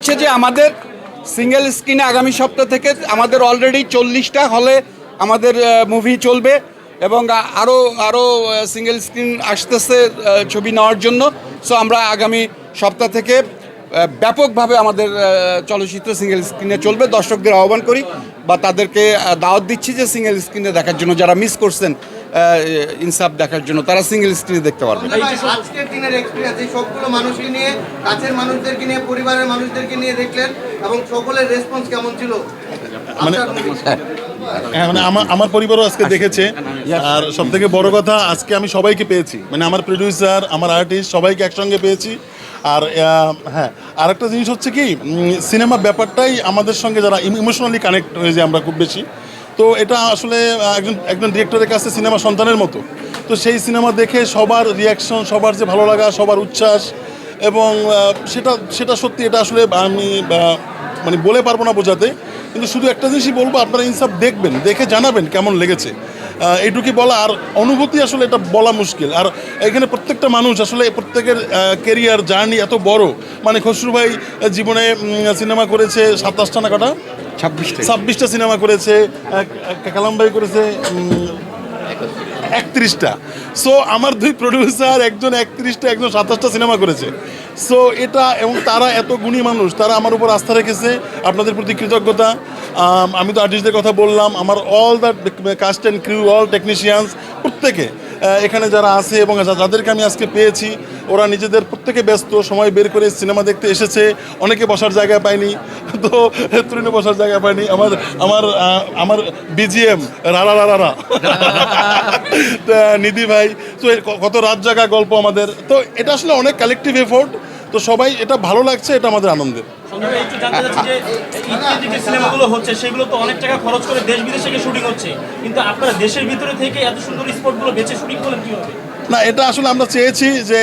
হচ্ছে যে আমাদের সিঙ্গেল স্ক্রিনে আগামী সপ্তাহ থেকে আমাদের অলরেডি চল্লিশটা হলে আমাদের মুভি চলবে এবং আরও আরও সিঙ্গেল স্ক্রিন আসতেছে ছবি নেওয়ার জন্য। সো আমরা আগামী সপ্তাহ থেকে ব্যাপকভাবে আমাদের চলচ্চিত্র সিঙ্গেল স্ক্রিনে চলবে। দর্শকদের আহ্বান করি বা তাদেরকে দাওয়াত দিচ্ছি যে সিঙ্গেল স্ক্রিনে দেখার জন্য যারা মিস করছেন ইনসাফ দেখার জন্য তারা সিঙ্গেল স্ক্রিনে দেখতে পারবে। আজকের দিনের এক্সপিরিয়েন্স এই সবগুলো মানুষকে নিয়ে কাছের মানুষদেরকে নিয়ে পরিবারের মানুষদেরকে নিয়ে দেখলেন এবং সকলের রেসপন্স কেমন ছিল? মানে হ্যাঁ মানে আমার আমার পরিবারও আজকে দেখেছে। আর সব থেকে বড় কথা আজকে আমি সবাইকে পেয়েছি। মানে আমার প্রডিউসার আমার আর্টিস্ট সবাইকে একসঙ্গে পেয়েছি। আর হ্যাঁ আর একটা জিনিস হচ্ছে কি সিনেমা ব্যাপারটাই আমাদের সঙ্গে যারা ইমোশনালি কানেক্ট হয়ে যায় আমরা খুব বেশি। তো এটা আসলে একজন একজন ডিরেক্টরের কাছে সিনেমা সন্তানের মতো। তো সেই সিনেমা দেখে সবার রিয়াকশন সবার যে ভালো লাগা, সবার উচ্ছ্বাস এবং সেটা সেটা সত্যি, এটা আসলে আমি মানে বলে পারব না বোঝাতে। কিন্তু শুধু একটা জিনিসই বলব, আপনারা ইনসাফ দেখবেন, দেখে জানাবেন কেমন লেগেছে। আহ, বলা? আর অনুভূতি আসলে এটা বলা মুশকিল। আর এখানে প্রত্যেকটা মানুষ আসলে প্রত্যেকের কেরিয়ার জার্নি এত বড়। মানে খসরু ভাই জীবনে সিনেমা করেছে সাতাশটা না কটা? ছাব্বিশটা। ছাব্বিশটা সিনেমা করেছে কালাম ভাই করেছে একত্রিশটা। সো আমার দুই প্রডিউসার একজন একত্রিশটা একজন সাতাশটা সিনেমা করেছে। সো এটা এবং তারা এত গুণী মানুষ, তারা আমার উপর আস্থা রেখেছে, আপনাদের প্রতি কৃতজ্ঞতা। আমি তো আর্টিস্টদের কথা বললাম, আমার all the cast and crew all technicians প্রত্যেকে এখানে যারা আছে এবং যাদেরকে আমি আজকে পেয়েছি, ওরা নিজেদের প্রত্যেকে ব্যস্ত, সময় বের করে সিনেমা দেখতে এসেছে, অনেকে বসার জায়গা পায়নি, তো তরুণে বসার জায়গা পায়নি, আমার আমার আমার বিজিএম রারা রারা নিধি ভাই, তো কত রাত জাগা গল্প আমাদের, তো এটা আসলে অনেক কালেকটিভ এফোর্ট তো সবাই এটা ভালো লাগছে এটা আমাদের আনন্দের। একটু সিনেমাগুলো হচ্ছে সেগুলো তো অনেক টাকা খরচ করে দেশ বিদেশে শুটিং হচ্ছে। কিন্তু আপনারা দেশের ভিতরে থেকে এত সুন্দর স্পটগুলো বেছে শুটিং করলেন কীভাবে? না এটা আসলে আমরা চেয়েছি যে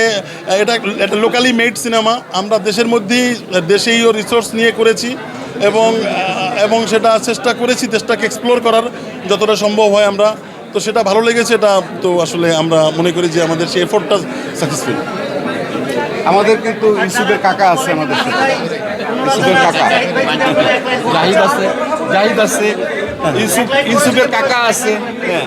এটা এটা লোকালি মেড সিনেমা আমরা দেশের মধ্যেই দেশেই রিসোর্স নিয়ে করেছি এবং এবং সেটা চেষ্টা করেছি দেশটাকে এক্সপ্লোর করার যতটা সম্ভব হয় আমরা। তো সেটা ভালো লেগেছে এটা তো আসলে আমরা মনে করি যে আমাদের সেই এফোর্টটা সাকসেসফুল আমাদের কিন্তু ইউসুফের কাকা আছে আমাদের সাথে। ইউসুফের কাকা। জাহিদ আছে। জাহিদ আছে। ইউসুফ ইউসুফের কাকা আছে। হ্যাঁ।